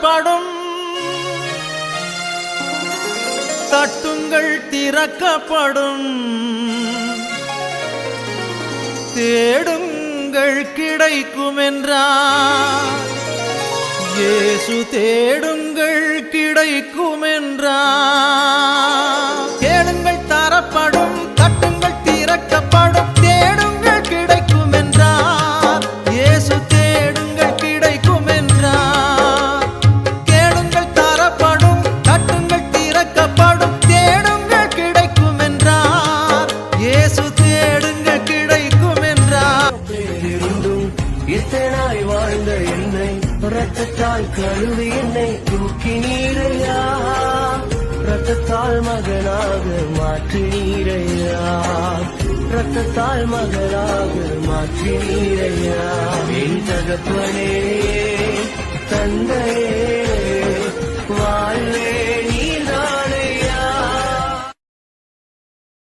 காணப்படும். தட்டுங்கள் திறக்கப்படும். தேடுங்கள் கிடைக்கும் என்றார் இயேசு தேடுங்கள் கிடைக்கும் இத்தனாய் வாழ்ந்த என்னை? ரத்தத்தால் கழுவி என்னை தூக்கி நீரையா? ரத்தத்தால் மகனாக மாற்றி நீரையா? ரத்தத்தால் மகனாக மாற்றி நீரையா? என் தகப்பனே தந்தையே